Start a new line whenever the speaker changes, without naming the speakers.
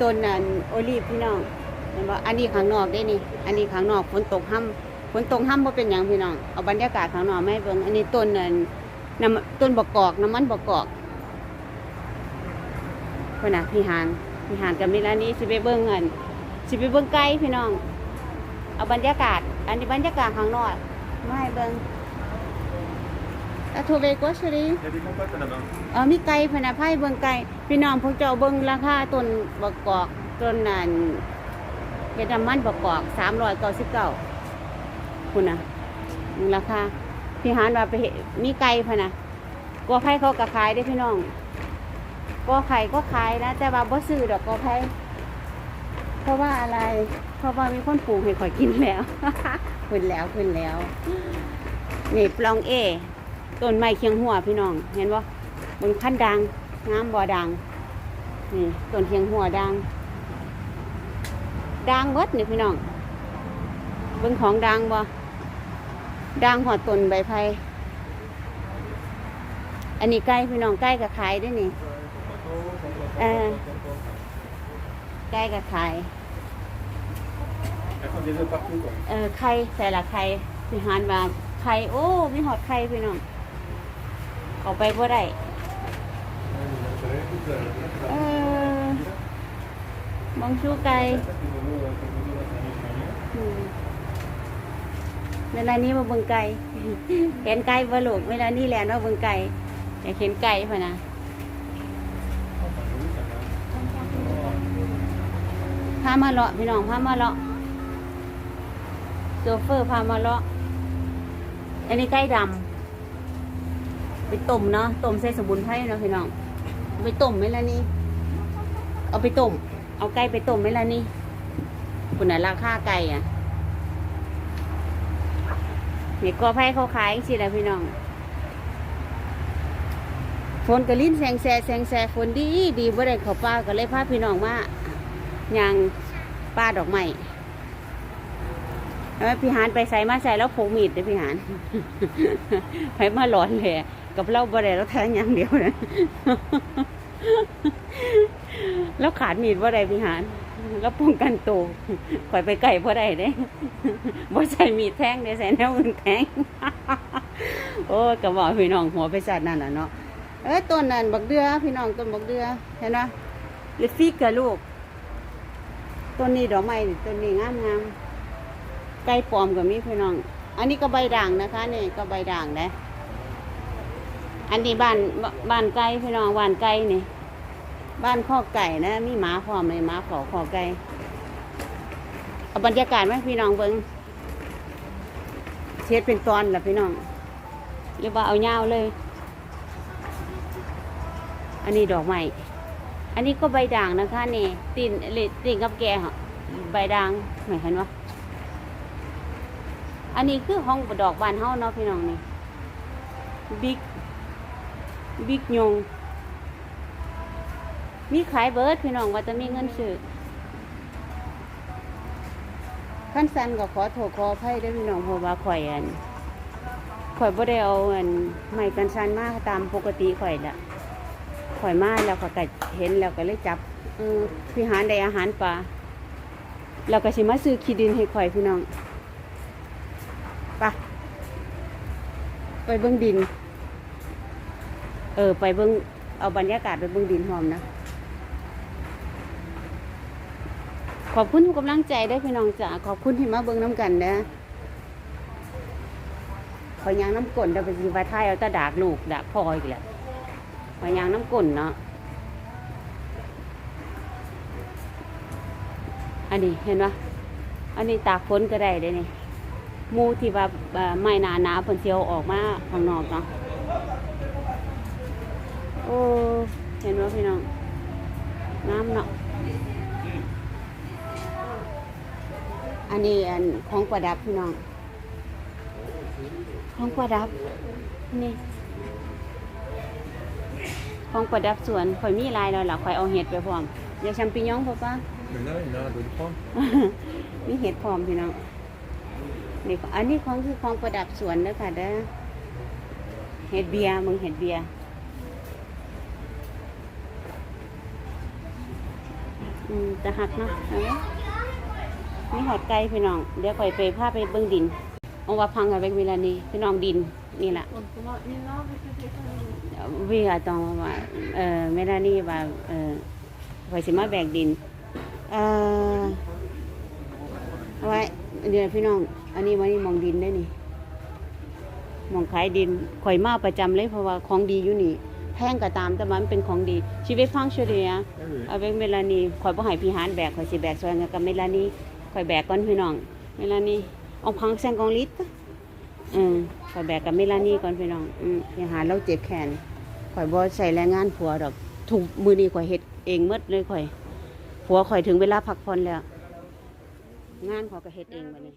ต้นนั่นโอลีฟพี่น้องเห็นบ่อันนี้ข้างนอกได้นี่ อันนี้ข้างนอกฝนตกห้ำฝนตกห้ำบ่เป็นหยังพี่น้องเอาบรรยากาศข้างนอกไมาให้เบิ่งอันนี้ต้นนั่นน้ำต้นบกกอกน้ำมันบกกอกพุ่นน่ะพี่หานพี่หานกับมิลานี้สิไปเบิ่งอันสิไปเบิ่งไก่พี่น้อง เอาบรรยากาศ อันนี้บรรยากาศข้างนอกไมาให้เบิ่ง อะโทเวโกชรี
Il y a des compacts là-bas.
เออมีไก่พะนะไพ่เบิ่งไก่พี่น้องพวกเจ้าเบิ่งราคาต้นบกกอกต้นนั้นเฮ็ดน้ำมันบกกอกสามร้อยเก้าสิบเก้าคุณนะราคาพี่หานว่าไปเฮ็ดมีไก่พะนะกอไผ่เขาก็ขายได้อพี่น้องกอไข่ก็ขายนะ แต่ว่าบ่ซื้อดอกกอไผ่เพราะว่าอะไร เพราะว่ามีคนปลูกให้ข่อยกินแล้วขึ้นแล้วขึ้นแล้วนี่ปลองเอ ต้นไม้เคียงหัวพี่น้อง เห็นบ่บนขั้นดังงามบ่อดังนี่ต้นเทียงหัวดังดังเบิดนี่พี่น้องเบิ่งของดังบ่ดังหอดต้นใบไผ่อันนี้ใกล้พี่น้องใกล้กับขายด้วยนี่เออใกล้กับขายเออไข่ใส่ละไข่พี่หานว่าไข่โอ้ มีหอดไข่พี่น้อง เอาไปบ่ได้เออมองชูไก่เวลานี้มาเบิ่งไก่เห็นไก่บ่ลูกเวลานี้แหละเนาะเบิ่งไก่อยากเห็นไก่พ่ะนะพามาเลาะพี่น้องพามาเลาะโซเฟอร์พามาเลาะอันนี้ไก่ดำ ไปต้มเนาะต้มใส่สมุนไพรเนาะพี่น้องเอาไปต้มไหมล่ะนี่เอาไปต้ม เอาไก่ไปต้มไหมล่ะนี่คุณน่ะราคาไก่อะนี่กอไผ่เขาขายสิแหละพี่น้องฝนกระลิ้นแสงแสแสงแสฝนดีดีบ่ได้เขาป่าก็เลยพาพี่น้องมาย่างป่าดอกไม้ พี่หานไปใส่มาใส่แล้วพกมีดเด้พี่หานไปมาหลอนเลยกับเราบ่ได้เราแทงอย่างเดียวนะแล้วขาดมีดว่าใดพิหารแล้วป้องกันตัวข่อยไปไก่พ่ได้เด้บ่ใส่มีดแทงเด้ใส่แนวอื่นแทงโอ้ยก็บอกพี่น้องหัวไปสัตว์นั่นน่ะเนาะเอ้ยต้นนั่นบักเดือพี่น้องต้นบักเดือเห็นไหมลิฟิกกับลูกต้นนี้ดอกไม้ต้นนี้งามงาม ไก่ปลอมกับมีพี่น้อง อันนี้ก็ใบด่างนะคะนี่ก็ใบด่างนะอันนี้บ้านบ้านไก่พี่น้องบ้านไก่นี่บ้านข้อไก่นะ มีหมาพร้อมเลยหมาเฝ้าข้อไก่เอาบรรยากาศไหมพี่น้องเบิ้งเช็ดเป็นตอนละพี่น้องหรือว่าเอาเงาเลย อันนี้ดอกไม้อันนี้ก็ใบด่างนะคะนี่ตีนเลตีนกับแกเหรอใบด่างไม่เห็นวะ อันนี้คือห้องดอกบานเฮาเนาะพี่น้องนี่บิ๊กบิ๊กยง มีขายเบิร์ดพี่น้องว่าจะมีเงินซื้อขั้นสันก็ขอโทษขออภัยด้วยพี่น้องเพราะว่าข่อยอันข่อยบ่ได้เอาอันไม้กันสันมากตามปกติข่อยละข่อยมาแล้วข่อยก็เห็นแล้วก็เลยจับเออพี่หารได้อาหารปลาแล้วก็สิมาซื้อขี้ดินให้ข่อยพี่น้อง ไปไปเบิ่งดิน เออ ไปเบิ่งเอาบรรยากาศไปเบิ่งดินหอมนะ ขอบคุณทุกกำลังใจได้พี่น้องจ๋าขอบคุณที่มาเบิ่งน้ำกันนะขอยางน้ำกลนเดี๋ยวไปสิวาท้ายเอาตะดากลูกดากพออีกแหละขอยยางน้ำกลนเนาะอันนี้เห็นปะอันนี้ตากฝนก็ได้เลยนี่ หมูที่ว่าเอ่อไม้หนาหนาๆเพิ่นสิเจียวออกมาข้างนอกเนาะโอ้เห็นว่าพี่น้องน้ำเนาะอันนี้อันของประดับพี่น้องของประดับนี่ของประดับสวนข่อยมีหลายแล้วล่ะข่อยเอาเห็ดไปพร้อมอย่าแชมปิญองพ่อป้า
Mais là, il a de le prendre.
มีเห็ดพร้อมพี่น้อง นี่อันนี้ของคือของประดับสวนเด้อค่ะเด้อเห็ดเบียร์มึงเห็ดเบียร์อืมจะหักเนาะนี่หอดไก่พี่น้อง เดี๋ยวข่อยไปพาไปเบิ่งดินเอาว่าพังกับเวลานี้พี่น้องดินนี่แหละวิอาตองว่าเออเมลานี่ว่าเออข่อยสิมาแบกดินเออเอไว้ เดี๋ยวพี่น้อง อันนี้วันนี้มองดินได้นี่มองขายดินข่อยมาประจำเลยเพราะว่าของดีอยู่นี่แพงก็ตามแต่ว่ามันเป็นของดี ชีวิตฟังเฉลี่ยเอาไปเมลานีข่อยบ่ให้พี่หานแบกข่อยสิแบกซอยกันกับเมลานีข่อยแบกก่อนพี่น้อง เมลานีเอาพังแซงกองลิตรอืมข่อยแบกกับเมลานีก่อนพี่น้องอืมพี่หานเราเจ็บแขนข่อยบ่ใส่แรงงานผัวดอกถูกมือนี้ข่อยเฮ็ดเองหมดเลยข่อยผัวข่อยถึงเวลาพักผ่อนแล้ว งานขอก็เฮ็ดเองบัดนี้